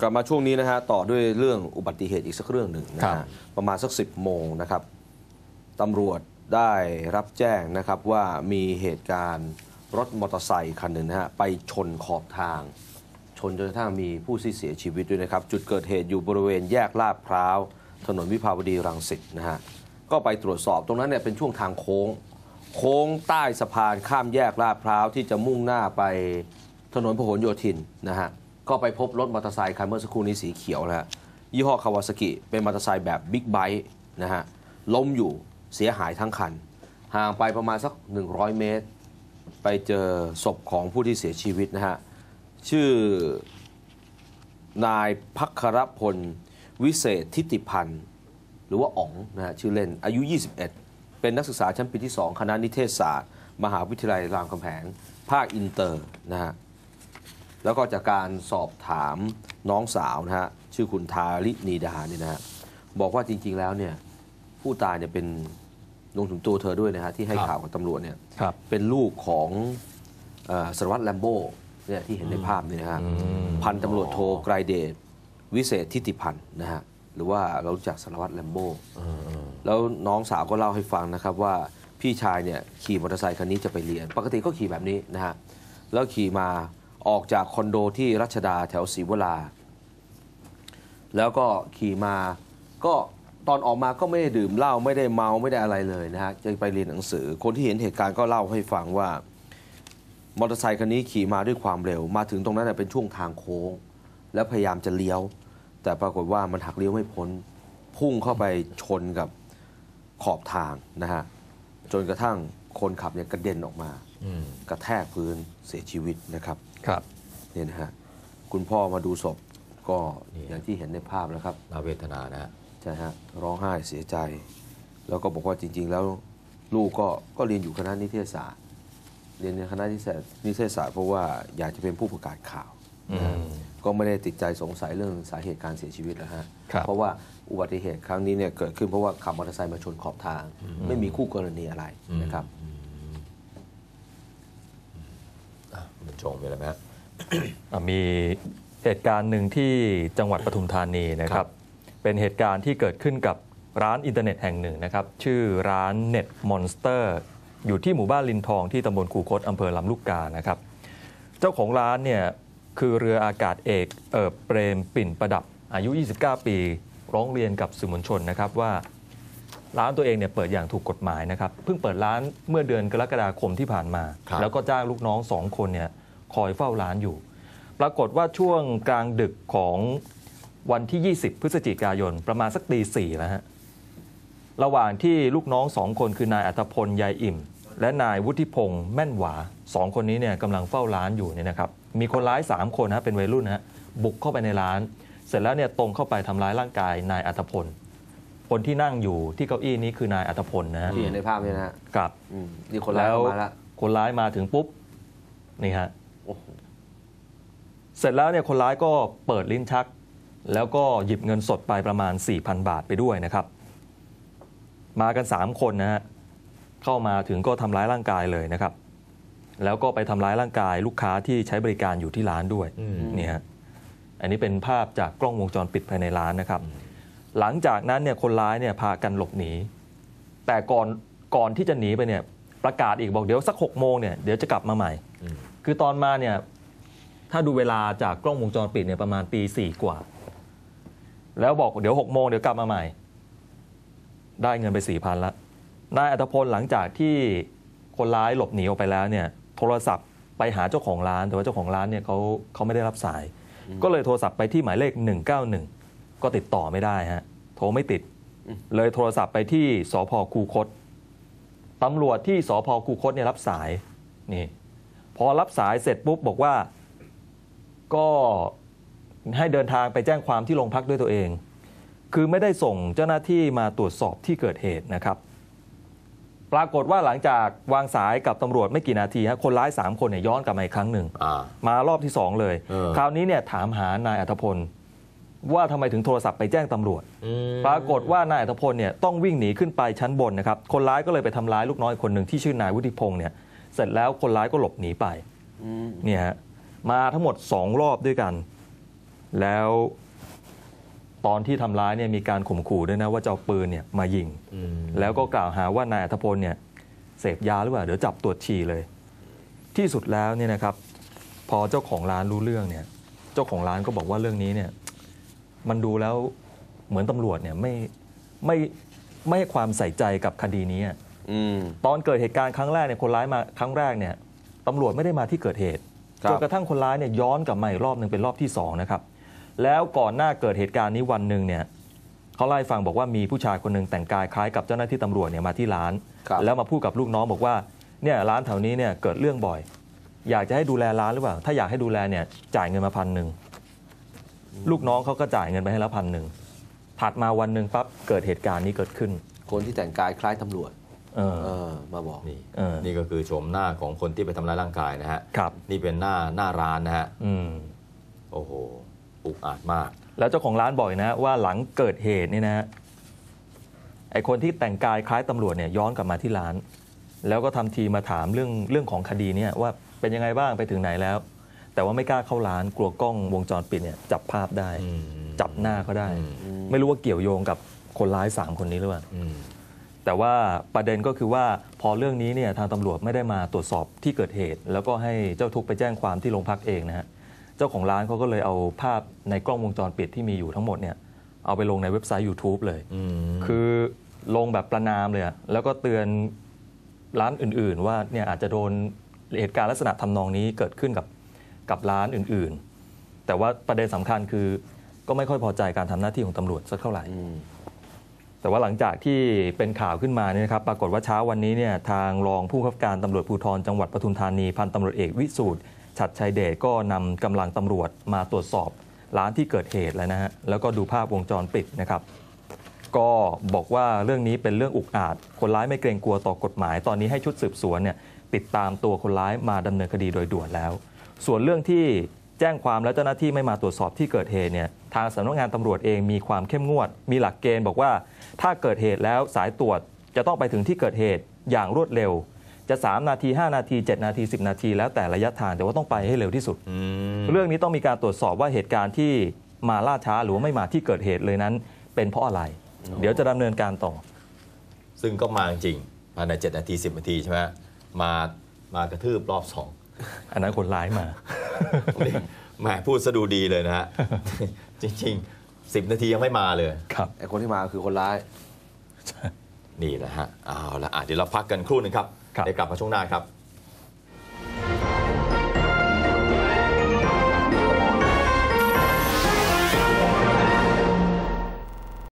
กลับมาช่วงนี้นะฮะต่อด้วยเรื่องอุบัติเหตุอีกสักเรื่องหนึ่งนะครัฮะบ ประมาณสัก 10 โมงนะครับตำรวจได้รับแจ้งนะครับว่ามีเหตุการณ์รถมอเตอร์ไซค์คันหนึ่งนะฮะไปชนขอบทาง ชนจนกระทั่งมีผู้ที่เสียชีวิตด้วยนะครับ จุดเกิดเหตุอยู่บริเวณแยกลาดพร้าว ถนนวิภาวดีรังสิตนะฮะก็ไปตรวจสอบตรงนั้นเนี่ยเป็นช่วงทางโค้ง โค้งใต้สะพานข้ามแยกลาดพร้าวที่จะมุ่งหน้าไปถนนพหลโยธินนะฮะ ก็ไปพบรถมอเตอร์ไซค์คันเมื่อสักครู่นี้สีเขียวนะฮะยี่ห้อคาวาซากิเป็นมอเตอร์ไซค์แบบบิ๊กไบค์นะฮะล้มอยู่เสียหายทั้งคัน ห่างไปประมาณสัก 100 เมตร ไปเจอศพของผู้ที่เสียชีวิตนะฮะชื่อนายพักครพล วิเศษทิติพันธ์ หรือว่าอ๋องนะฮะชื่อเล่นอายุ 21 เป็นนักศึกษาชั้นปีที่ 2 คณะนิเทศศาสตร์ มหาวิทยาลัยรามคำแหงภาคอินเตอร์นะฮะ แล้วก็จากการสอบถามน้องสาวนะฮะชื่อคุณทารินีดาเนี่ยนะฮะบอกว่าจริง ๆ แล้วเนี่ยผู้ตายเนี่ยเป็นรวมถึงตัวเธอด้วยนะฮะที่ให้ครับข่าวกับตำรวจเนี่ยครับเป็นลูกของเออสารวัตรแลมโบ้เนี่ยที่เห็นในภาพนี่นะฮะพันตำรวจโทไกรเดชวิเศษทิติพันธ์นะฮะหรือว่าเรารู้จักสารวัตรแลมโบ้แล้วน้องสาวก็เล่าให้ฟังนะครับว่าพี่ชายเนี่ยขี่มอเตอร์ไซคันนี้จะไปเรียน ปกติก็ขี่แบบนี้นะฮะแล้วขี่มา ออกจากคอนโดที่รัชดาแถวศรีวราแล้วก็ขี่มาก็ตอนออกมาก็ไม่ได้ดื่มเหล้าไม่ได้เมาไม่ได้อะไรเลยนะฮะจะไปเรียนหนังสือ คนที่เห็นเหตุการณ์ก็เล่าให้ฟังว่ามอเตอร์ไซคันนี้ขี่มาด้วยความเร็ว มาถึงตรงนั้นนะเป็นช่วงทางโค้ง แล้วพยายามจะเลี้ยว แต่ปรากฏว่ามันหักเลี้ยวไม่พ้นพุ่งเข้าไปชนกับขอบทางนะฮะจนกระทั่งคนขับเนี่ยกระเด็นออกมาอืมกระแทกพื้นเสียชีวิตนะครับ ครับเนี่ยนะฮะคุณพ่อมาดูศพก็นี่อย่างที่เห็นในภาพแล้วครับน่าเวทนานะฮะใช่ฮะร้องไห้เสียใจ แล้วก็บอกว่าจริง ๆ แล้วลูกก็ก็เรียนอยู่คณะนิเทศศาสตร์ เรียนในคณะนิเทศนิเทศศาสตร์เพราะว่าอยากจะเป็นผู้ประกาศข่าวนะฮะอืมก็ไม่ได้ติดใจสงสัยเรื่องสาเหตุการเสียชีวิตแล้วฮะครับเพราะว่าอุบัติเหตุครั้งนี้เนี่ยเกิดขึ้นเพราะว่าขับมอเตอร์ไซค์มาชนขอบทาง ไม่มีคู่กรณีอะไรนะครับ อะคุณ ชงมีอะไรไหมฮะ อะมีเหตุการณ์หนึ่งที่จังหวัดปทุมธานีนะคครัรับ บ เป็นเหตุการณ์ที่เกิดขึ้นกับร้านอินเทอร์เน็ตแห่งหนึ่งนะครับ ชื่อร้านเน็ตมอนสเตอร์อยู่ที่หมู่บ้านลินทองที่ตำบลคูคตอำเภอลำลูกกานะครับ เจ้าของร้านเนี่ยคือเรืออากาศเอกเอิบเปรมปิ่นประดับอายุ 29 ปี ร้องเรียนกับสื่อมวลชนนะครับว่า ร้านตัวเองเนี่ยเปิดอย่างถูกกฎหมายนะครับ เพิ่งเปิดร้านเมื่อเดือนกรกฎาคมที่ผ่านมา ครับ แล้วก็จ้างลูกน้องสองคนเนี่ย คอยเฝ้าร้านอยู่ ปรากฏว่าช่วงกลางดึกของวันที่ 20 พฤศจิกายน ประมาณสักตีสี่แล้วฮะระหว่างที่ลูกน้องสองคนคือนายอัตพลยายอิ่ม และนายวุฒิพงษ์แม่นหวาสองคนนี้เนี่ยกำลังเฝ้าร้านอยู่เนี่ยนะครับมีคนร้าย 3 คนนะฮะเป็นวัยรุ่นนะฮะบุกเข้าไปในร้าน เสร็จแล้วเนี่ยตรงเข้าไปทำร้ายร่างกายนายอัตพล คนที่นั่งอยู่ที่เก้าอี้นี้คือนายอัตพลนะฮะที่เห็นในภาพเนี่ยนะฮะกับอืมนี่คนร้ายเข้ามาแล้วคนร้ายมาถึงปุ๊บนี่ฮะโอ้โห เสร็จแล้วเนี่ยคนร้ายก็เปิดลิ้นชัก แล้วก็หยิบเงินสดไปประมาณ 4,000 บาทไปด้วยนะครับ มากัน 3 คนนะฮะเข้ามาถึงก็ทำร้ายร่างกายเลยนะครับ แล้วก็ไปทำร้ายร่างกายลูกค้าที่ใช้บริการอยู่ที่ร้านด้วยอืมนี่ฮะอันนี้เป็นภาพจากกล้องวงจรปิดภายในร้านนะครับ หลังจากนั้นเนี่ยคนร้ายเนี่ยพากันหลบหนี แต่ก่อนก่อนที่จะหนีไปเนี่ยประกาศอีกบอกเดี๋ยวสักหกโมงเนี่ยเดี๋ยวจะกลับมาใหม่อืม คือตอนมาเนี่ยถ้าดูเวลาจากกล้องวงจรปิดเนี่ยประมาณตีสี่กว่า แล้วบอกเดี๋ยวหกโมงเดี๋ยวกลับมาใหม่ ได้เงินไปสี่พันละนายอัตพลหลังจากที่คนร้ายหลบหนีออกไปแล้วเนี่ยโทรศัพท์ไปหาเจ้าของร้าน แต่ว่าเจ้าของร้านเนี่ยเขาเขาไม่ได้รับสาย ก็เลยโทรศัพท์ไปที่หมายเลข 191 ก็ติดต่อไม่ได้ฮะโทรไม่ติด เลยโทรศัพท์ไปที่สพคูคตตำรวจที่สพคูคตเนี่ยรับสายนี่ พอรับสายเสร็จปุ๊บบอกว่า ก็ให้เดินทางไปแจ้งความที่โรงพักด้วยตัวเอง คือไม่ได้ส่งเจ้าหน้าที่มาตรวจสอบที่เกิดเหตุนะครับ ปรากฏว่าหลังจากวางสายกับตำรวจไม่กี่นาทีฮะคนร้าย 3 คนเนี่ยย้อนกลับมาอีกครั้งหนึ่งอ่ามารอบที่ 2 เลยเออคราวนี้เนี่ยถามหานายอัธพลว่าทำไมถึงโทรศัพท์ไปแจ้งตำรวจอืมปรากฏว่านายอัธพลเนี่ยต้องวิ่งหนีขึ้นไปชั้นบนนะครับ คนร้ายก็เลยไปทำร้ายลูกน้อยคนหนึ่งที่ชื่อนายวุฒิพงศ์เนี่ย เสร็จแล้วคนร้ายก็หลบหนีไปอืมเนี่ยฮะมาทั้งหมด2รอบด้วยกัน แล้วตอนที่ทำร้ายเนี่ยมีการข่มขู่ด้วยนะว่าจะเอาปืนเนี่ยมายิงอืมแล้วก็กล่าวหาว่านายอัธพลเนี่ยเสพยาหรือเปล่าเดี๋ยวจับตรวจฉี่เลย ที่สุดแล้วเนี่ยนะครับ พอเจ้าของร้านรู้เรื่องเนี่ย เจ้าของร้านก็บอกว่าเรื่องนี้เนี่ย มันดูแล้วเหมือนตำรวจเนี่ยไม่ไม่ไม่ให้ความใส่ใจกับคดีนี้ อะอืม ตอนเกิดเหตุการณ์ครั้งแรกเนี่ยคนร้ายมาครั้งแรกเนี่ยตำรวจไม่ได้มาที่เกิดเหตุครับ จนกระทั่งคนร้ายเนี่ยย้อนกลับมาอีกรอบหนึ่งเป็นรอบที่สองนะครับแล้วก่อนหน้าเกิดเหตุการณ์นี้วันหนึ่งเนี่ยเขาเล่าให้ฟังบอกว่ามีผู้ชายคนหนึ่งแต่งกายคล้ายกับเจ้าหน้าที่ตำรวจเนี่ยมาที่ร้าน ครับ แล้วมาพูดกับลูกน้องบอกว่าเนี่ยร้านแถวนี้เนี่ยเกิดเรื่องบ่อย อยากจะให้ดูแลร้านหรือเปล่า ถ้าอยากให้ดูแลเนี่ยจ่ายเงินมาพันหนึ่งลูกน้องเขาก็จ่ายเงินไปให้แล้วพันหนึ่งถัดมาวันหนึ่งปั๊บเกิดเหตุการณ์นี้เกิดขึ้น คนที่แต่งกายคล้ายตำรวจ เออ เออมาบอก นี่เออ นี่ก็คือโฉมหน้าของคนที่ไปทำร้ายร่างกายนะฮะ ครับ นี่เป็นหน้าหน้าร้านนะฮะ อืม โอ้โห อุกอาจมาก แล้วเจ้าของร้านบอกอีกนะ ว่าหลังเกิดเหตุนี่นะฮะไอคนที่แต่งกายคล้ายตำรวจเนี่ยย้อนกลับมาที่ร้าน แล้วก็ทำทีมาถามเรื่องเรื่องของคดีเนี่ยว่าเป็นยังไงบ้างไปถึงไหนแล้ว แต่ว่าไม่กล้าเข้าร้านกลัวกล้องวงจรปิดเนี่ยจับภาพได้ อืมจับหน้าเขาได้ อืม ไม่รู้ว่าเกี่ยวโยงกับคนร้ายสามคนนี้หรือเปล่า อืม แต่ว่าประเด็นก็คือว่าพอเรื่องนี้เนี่ยทางตำรวจไม่ได้มาตรวจสอบที่เกิดเหตุ แล้วก็ให้เจ้าทุกข์ไปแจ้งความที่โรงพักเองนะฮะเจ้าของร้านเขาก็เลยเอาภาพในกล้องวงจรปิดที่มีอยู่ทั้งหมดเนี่ยเอาไปลงในเว็บไซต์ YouTube เลยอืมคือลงแบบประนามเลยอะแล้วก็เตือนร้านอื่นๆ ว่าเนี่ยอาจจะโดนเหตุการณ์ลักษณะทำนองนี้เกิดขึ้นกับกับร้านอื่นๆ แต่ว่าประเด็นสำคัญคือก็ไม่ค่อยพอใจการทำหน้าที่ของตำรวจสักเท่าไหร่อืม แต่ว่าหลังจากที่เป็นข่าวขึ้นมาเนี่ยนะครับ ปรากฏว่าเช้าวันนี้เนี่ยทางรองผู้บังคับการตำรวจภูธรจังหวัดปทุมธานีพันตำรวจเอกวิสูตรฉัดชัยเดชก็นำกำลังตำรวจมาตรวจสอบร้านที่เกิดเหตุแล้วนะฮะแล้วก็ดูภาพวงจรปิดนะครับ ก็บอกว่าเรื่องนี้เป็นเรื่องอุกอาจ คนร้ายไม่เกรงกลัวต่อกฎหมาย ตอนนี้ให้ชุดสืบสวนเนี่ยติดตามตัวคนร้ายมาดำเนินคดีโดยด่วนแล้ว ส่วนเรื่องที่ แจ้งความแล้วเจ้าหน้าที่ไม่มาตรวจสอบที่เกิดเหตุเนี่ยทางสำนักงานตำรวจเองมีความเข้มงวด มีหลักเกณฑ์บอกว่า ถ้าเกิดเหตุแล้วสายตรวจจะต้องไปถึงที่เกิดเหตุอย่างรวดเร็ว จะ 3 นาที 5 นาที 7 นาที 10 นาที แล้วแต่ระยะทางแต่ว่าต้องไปให้เร็วที่สุดอืมเรื่องนี้ต้องมีการตรวจสอบว่าเหตุการณ์ที่มาล่าช้าหรือว่าไม่มาที่เกิดเหตุเลยนั้น เป็นเพราะอะไร เดี๋ยวจะดำเนินการต่อ ซึ่งก็มาจริงๆภายใน 7 นาที 10 นาทีใช่ไหมมามากระทืบรอบสองอันนั้นคนร้ายมานี่ แหมพูดสะดูดีเลยนะฮะ จริงๆ10นาทียังไม่มาเลย ครับ ไอ้คนที่มาคือคนร้าย นี่แหละฮะ เอาละอะเดี๋ยวเราพักกันครู่หนึงครับครับ เดี๋ยวกลับมาช่วงหน้าครับ